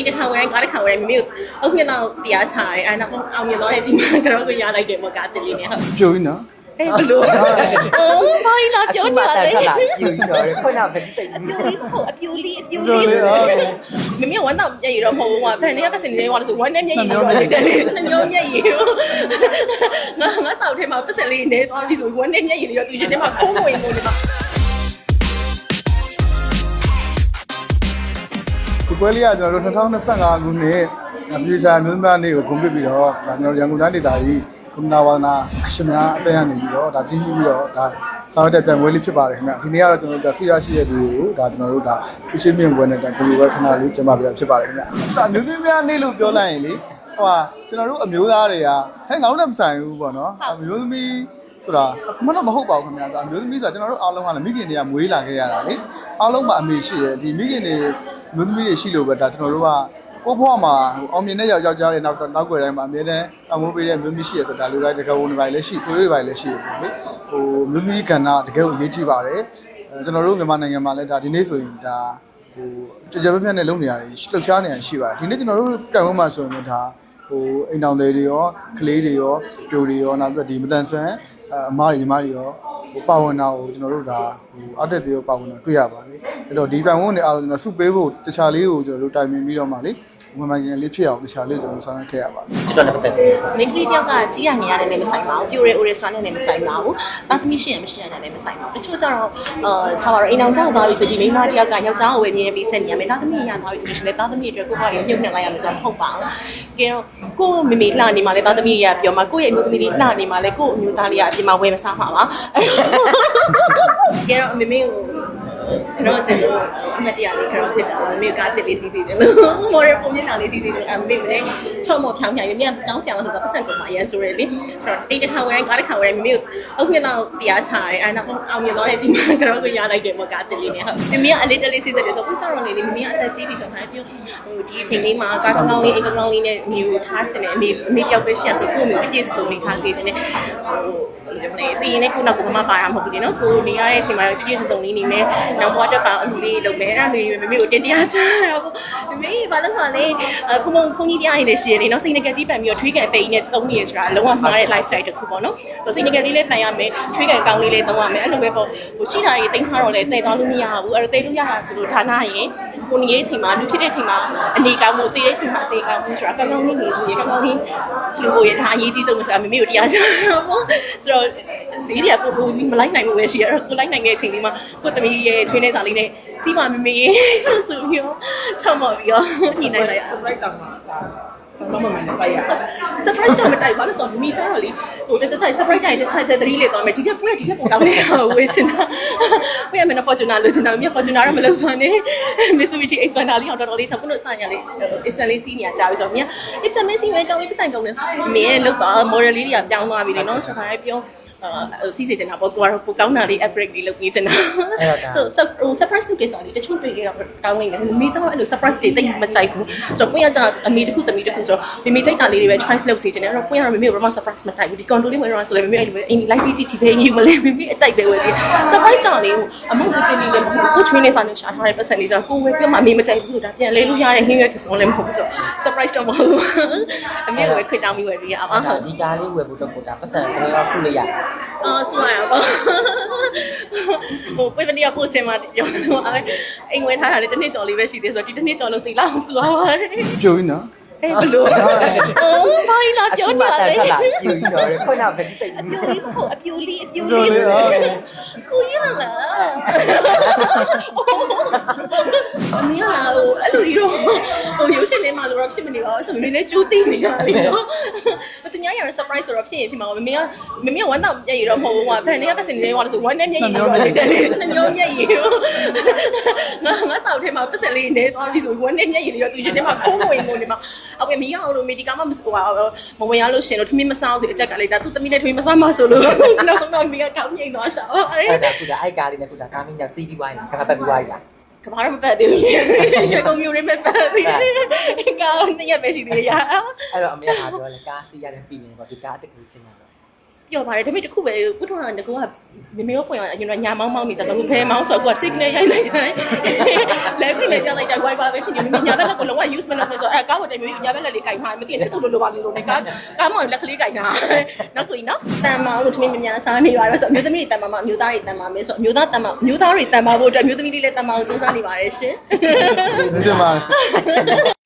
ဒီတစ်ခါဝယ်ကားတစ်ခါဝယ်မိမိကိုအုပ်နှစ်လောက်တရားချတယ်အဲနောက်ဆုံးအောင်မြင်သွားတဲ့အချိန်မှာကတော့ကိုရလိုက်တယ်ပေါ့ကားတစ်လေးနဲ့ဟုတ်ပြိုပြီနော်အေးဘလို့အိုးဘာလာပြောနေရလဲထလာပြူရောခွနာပဲတိတ်အပြူလေးဟုတ်အပြူလေးအပြူပြိုလေးလေဟုတ်ကဲ့မမေဝမ်းတော့မျက်ရည်တော့မဟုတ်ဘူးကွာဖန်နေကပတ်စင်နေရွာလို့ဆိုဝမ်းနဲ့မျက်ရည်တော့လေတယ်လေနှမျိုးမျက်ရည်တော့ငါငါစောက်ထဲမှာပတ်စင်လေးနေသွားပြီဆိုဝမ်းနဲ့မျက်ရည်တွေတော့သူရှင်ထဲမှာခိုးငွေငွေနေမှာ ပွဲလေးကကျွန်တော်တို့2025ခုနှစ်ပြည်စာမျိုးသားနေ့ကိုဂုဏ်ပြုပြီးတော့ဒါကျွန်တော်ရန်ကုန်တိုင်းဒေသကြီးကုမနာဝါဒနာအရှင်များအသင်းကနေပြီးတော့ဒါကြီးမှုပြီးတော့ဒါဆောင်ရွက်တဲ့ပြန်ပွဲလေးဖြစ်ပါတယ်ခင်ဗျဒီနေ့ကတော့ကျွန်တော်တို့ဒါသိရရှိတဲ့သူတွေကိုဒါကျွန်တော်တို့ဒါဖြူရှင်းမြင့်ပွဲနဲ့တန်ကူပွဲခဏလေးကျင်းပပြတာဖြစ်ပါတယ်ခင်ဗျဒါမျိုးသမီးများနေ့လို့ပြောလိုက်ရင်လေဟိုဟာကျွန်တော်တို့အမျိုးသားတွေကဟဲ့ငါတို့လည်းမဆိုင်ဘူးပေါ့နော်အမျိုးသမီး ဆိုတာမတော့မဟုတ်ပါဘူးခင်ဗျာဒါအမျိုးသမီးဆိုတာကျွန်တော်တို့အားလုံးကလည်းမိခင်တွေကမွေးလာခဲ့ရတာလေအားလုံးမှာအမေရှိတယ်ဒီမိခင်တွေမျိုးသမီးတွေရှိလို့ပဲဒါကျွန်တော်တို့ကကိုဘွားမှာအောင်မြင်တဲ့ယောက်ယောက်ျားတွေနောက်နောက်ွယ်တိုင်းမှာအမြဲတမ်းအမိုးပေးတဲ့မျိုးသမီးရှိရဆိုတာလူတိုင်းတကယ်ဝင်နေပါလေရှိဆိုရွေးပါလေရှိတယ်လေဟိုမျိုးသမီးကဏ္ဍတကယ်ကိုအရေးကြီးပါတယ်အဲကျွန်တော်တို့မြန်မာနိုင်ငံမှာလည်းဒါဒီနေ့ဆိုရင်ဒါဟိုကြကြပြပြနဲ့လုပ်နေရတယ်လှုပ်ရှားနေရရှိပါတယ်ဒီနေ့ကျွန်တော်တို့ကံဝန်းမှာဆိုရင်ဒါ ဟိုအိမ်တောင်တွေတွေရောကလေးတွေရောပြိုတွေရောနောက်ပြီးတော့ဒီမတန်ဆွမ်းအမားတွေညီမတွေရောဟိုပါဝင်တာကိုကျွန်တော်တို့ဒါဟိုအတက်တွေရောပါဝင်တာတွေ့ရပါတယ်အဲ့တော့ဒီပံဝန်းတွေအားလုံးကျွန်တော်စုပေးဖို့တခြားလေးကိုကျွန်တော်တို့တိုင်ပင်ပြီးတော့မှလေ ဝင်မှန်ရင်လေးဖြစ်အောင်တခြားလေးကျွန်တော်ဆောင်ရွက်ခဲ့ရပါတယ်ကျွန်တော်လည်းပတ်သက်တယ်မိန်းကလေးတယောက်ကကြီးရငယ်ရတဲ့နဲ့မဆိုင်ပါဘူးပြိုရဲအိုရဲဆွမ်းတဲ့နဲ့မဆိုင်ပါဘူးတာသမီရှိရင်မရှိရတဲ့နဲ့မဆိုင်ပါဘူးတချို့ကျတော့အာထားပါတော့အိမ်အောင်ကြောက်သွားပြီဆိုဒီမိန်းမတယောက်ကယောက်ျားကိုဝယ်မြင်ပြီးဆက်နေရမယ်တာသမီရသွားပြီဆိုရင်လည်းတာသမီအတွက်ကိုယ့်ဘာကိုညှို့နှက်လိုက်ရမယ်ဆိုတော့မဟုတ်ပါဘူးကဲတော့ကိုယ့်မိမိလှနေမှလည်းတာသမီတွေကပြောမှာကိုယ့်ရဲ့အမျိုးသမီးတွေလှနေမှလည်းကိုယ့်အမျိုးသားလေးကအပြင်မှာဝယ်မစားမှာပါကဲတော့မိမိကို ခရောချင်လို့အမတ်တရားလေးခရောချင်တာမိကတစ်လေးစီစီချင်လို့မော်ရပုံမျက်နှာလေးစီစီချင်အမေလည်းချော့မော်ဖြောင်းဖြောင်းမြင်ကြောင်းဆရာလို့ဆိုတော့ပတ်စံကုန်မှာရဲဆိုရလေအဲ့တော့တိတ်တစ်ခါဝယ်ကားတစ်ခါဝယ်မိမိကိုအုပ်နှစ်လောက်တရားချတယ်အဲ့နောက်ဆုံးအောင်မြင်သွားတဲ့အချိန်မှာကတော့ကိုရလိုက်တယ်ပေါ့ကားတစ်လေးနဲ့ဟုတ်မိမိကအလေးတစ်လေးစီစီတယ်ဆိုတော့ကြောက်တော့နေလေမိမိကအသက်ကြီးပြီဆိုတော့ပြောဟိုဒီအချိန်လေးမှာကားကောင်းကောင်းလေးအိမ်ကောင်းကောင်းလေးနဲ့မိကိုထားချင်တယ်အမေအမေတယောက်ပဲရှိရဆိုကိုမျိုးပြည့်စုံနေထားစေချင်တယ်ဟိုဘယ်လိုလဲပြီးရင်လည်းခုနောက်ကိုမမပါရမဟုတ်ဘူးလေနော်ကိုနေရတဲ့အချိန်မှာပြည့်စုံလေးနေမယ်နောက်ဘွားတက်ပါအမှုလေးလုပ်မယ်အဲ့ဒါမျိုးမမေကိုတင်တရားချတော့မမေဘာလို့မှလဲခုမခုံကြီးတရားနေလေရှိရလေနော်စိတ်ငကကြီးပန်ပြီးတော့ထွေးကန်ပိတ်နဲ့သုံးနေရဆိုတာလုံးဝမှားတဲ့ lifestyle တစ်ခုပေါ့နော်ဆိုစိတ်ငကလေးလေးပန်ရမယ်ထွေးကန်ကောင်းလေးလေးသုံးရမယ်အဲ့လိုပဲပေါ့ဟိုရှိတာကြီးတိတ်ထားတော့လေတည်သွားလို့မရဘူးအဲ့တော့တည်လို့ရတာဆိုလို့ဌာနရင်ကိုနေရဲ့အချိန်မှာလူဖြစ်တဲ့အချိန်မှာအနေကောင်းမှုတည်တဲ့အချိန်မှာအသေးကောင်းမှုဆိုတာကောင်းကောင်းလေးနေလို့ရကောင်းကောင်းလေးလူကိုရထားအရေးကြီးဆုံးဆိုတာမမေကိုတရားချတော့ပေါ့ဆိုတော့စီးရီကကိုကိုမလိုက်နိုင်ဘူးပဲရှိရတော့ကိုလိုက်နိုင်တဲ့အချိန်လေးမှာကိုသမီးရဲ့ထွေးနေစာလေးနဲ့စီးပါမမေဆိုပြီးတော့ချော့မော်ပြီးတော့ညှိနှိုင်းလိုက် surprise တောင်မှာ ဒါတော့မမနဲ့ပိုက်ရ surprise တော့မတိုက်ပါလို့ဆိုတော့မိချတော့လေဟိုတက်တက် surprise တိုင်း decide တဲ့သတိလေးတော့မယ်ဒီချက်ပွဲဒီချက်ပုံတောင်းနေဝေးချင်တာပွဲရမယ်နော် Fortuna လို့ချင်တာမြတ် Fortuna တော့မလုပ်ပါနဲ့ Mitsubishi Xpander လေးတော့တော်တော်လေးချက်ဖို့လို့ဆိုင်ရလေ Ipsen လေးစီးနေကြပြီဆိုတော့မြတ် Ipsen လေးစီးမယ်တောင်းပြီးပဆိုင်ကုန်တယ်မင်းရဲ့လောက်ပါ model လေးတွေကပြောင်းသွားပြီလေနော်ဆိုတော့ပြောအာစီးစေချင်တာပေါ့ကိုကတော့ပိုကောင်းတာလေး upgrade လေးလုပ်ပေးချင်တာဆိုဟို surprise လုပ်ပေးစားလေးတချို့တွေကတော့တောင်းနေတယ်မိကျောင်းအဲ့လို surprise တွေတိတ်မကြိုက်ဘူးဆိုတော့ကိုရကြအမေတစ်ခုတမီတစ်ခုဆိုတော့မိမိကြိုက်တာလေးတွေပဲ choice လုပ်စေချင်တယ်အဲ့တော့ကိုရတော့မိမိကိုဘာမှ surprise မတိုက်ဘူးဒီ control လေးဝင်တော့ဆိုလည်းမိမိအဲ့လိုပဲအင်းလိုက်ကြည့်ကြည့်ကြည့်ပဲယူမလဲမိမိအကြိုက်ပဲဝယ်ပြီး surprise ကြောင့်လေအမုတ်တင်တင်လေးလည်းကိုချွေးနေစားနေရှာထားတဲ့ပတ်စံလေးဆိုတော့ကိုဝယ်ပြမှအမေမကြိုက်ဘူးဒါပြန်လဲလို့ရတဲ့ဟင်းရွက်ဆိုလည်းမဟုတ်ဘူးဆိုတော့ surprise တော့မဟုတ်ဘူးအမေကိုပဲခွင့်တောင်းပြီးဝယ်ပြီးအောင်ဒါဒီကားလေးဝယ်ဖို့တော့ကိုဒါပတ်စံဘယ်တော့ဆုလို့ရအော်ဆိုရပါဟိုပြပနီက post ထဲမှာပြောတော့အိမ်ဝင်ထားတာလည်းတစ်နှစ်ကျော်လေးပဲရှိသေးဆိုတော့ဒီတစ်နှစ်ကျော်လုံးသိလောက်ဆိုရပါတယ်ပြိုပြီနော် အေးဘလို့အိုးဘာလာပြောနေရလဲထလာပြူရောခွနာပဲတိတ်အပြူလေးဟုတ်အပြူလေးအပြူပြိုလေးလေဟုတ်ကဲ့ကိုရလားအမေကလာဟိုအဲ့လိုကြီးတော့ဟိုရုပ်ရှင်လေးမှာလို့တော့ဖြစ်မနေပါဘူးဆိုမမေလည်းကြိုးသိနေရတယ်နော် သူများရ surprise ဆိုတော့ဖြစ်ရင်ဖြစ်မှာပါမမေကမမေကဝမ်းတော့မျက်ရည်တော့မဟုတ်ဘူးကွာဖန်နေကပတ်စင်နေရွာလို့ဆိုဝမ်းနဲ့မျက်ရည်တော့လေတယ်လေနှမျိုးမျက်ရည်တော့ငါငါစောက်ထဲမှာပတ်စင်လေးနေသွားပြီဆိုဝမ်းနဲ့မျက်ရည်တွေတော့သူရှင်ထဲမှာခိုးငွေငုံနေမှာအော်ကမီးအောင်လို့မေဒီကာမမစဟိုမဝင်ရလို့ရှင်လို့ထမင်းမစားဆိုအချက်ကလေးဒါသူသမီးနဲ့ထမင်းမစားမဆိုလို့နောက်ဆုံးတော့မီးကကောင်းငိမ့်သွားရှာအဲ့အဲ့ဒါကုဒါအိုက်ကားလေးနဲ့ကုဒါကားမင်းညစီးပြီးဝိုင်းကပတ်ပြီးဝိုင်းလာ ကဘာမှမပတ်သေးဘူးရေကုန်မျိုးတွေမပတ်သေးဘူးကောင်းနေရပဲရှိသေးရအဲ့တော့အမေကပြောလဲကားစီးရတဲ့ feeling ပေါ့ဒီကားအတက်ကိုချင်းတာတော့ ပျော်ပါတယ်ဒါပေမဲ့တစ်ခုပဲပုထုံးကတကူကမမေရောပွင့်အောင်ကျွန်တော်ညာမောင်းမောင်းနေကြတော့ဘဲမောင်းဆိုတော့ကိုက signal ရိုက်လိုက်တယ်လဲခွေနဲ့ပြလိုက်တဲ့ wifi ပဲဖြစ်နေတယ်ညာဘက်လက်ကိုလုံးဝ use မလုပ်နဲ့ဆိုတော့အဲကားပေါ်တယ်မျိုးညာဘက်လက်လေးကင်ထားမသိရင်ချစ်သူလိုလိုပါလို့လို့နဲ့ကားကားမောင်လက်ကလေးကင်ထားနောက်ကိုနော်တန်မောင်းလို့ထမင်းမများစားနေပါတယ်ဆိုတော့အမျိုးသမီးတွေတန်မောင်းမအမျိုးသားတွေတန်မောင်းမဲဆိုအမျိုးသားတန်မောင်းအမျိုးသားတွေတန်မောင်းဖို့အတွက်အမျိုးသမီးတွေလည်းတန်မောင်းကိုစူးစမ်းနေပါတယ်ရှင်ကျေးဇူးတင်ပါတယ်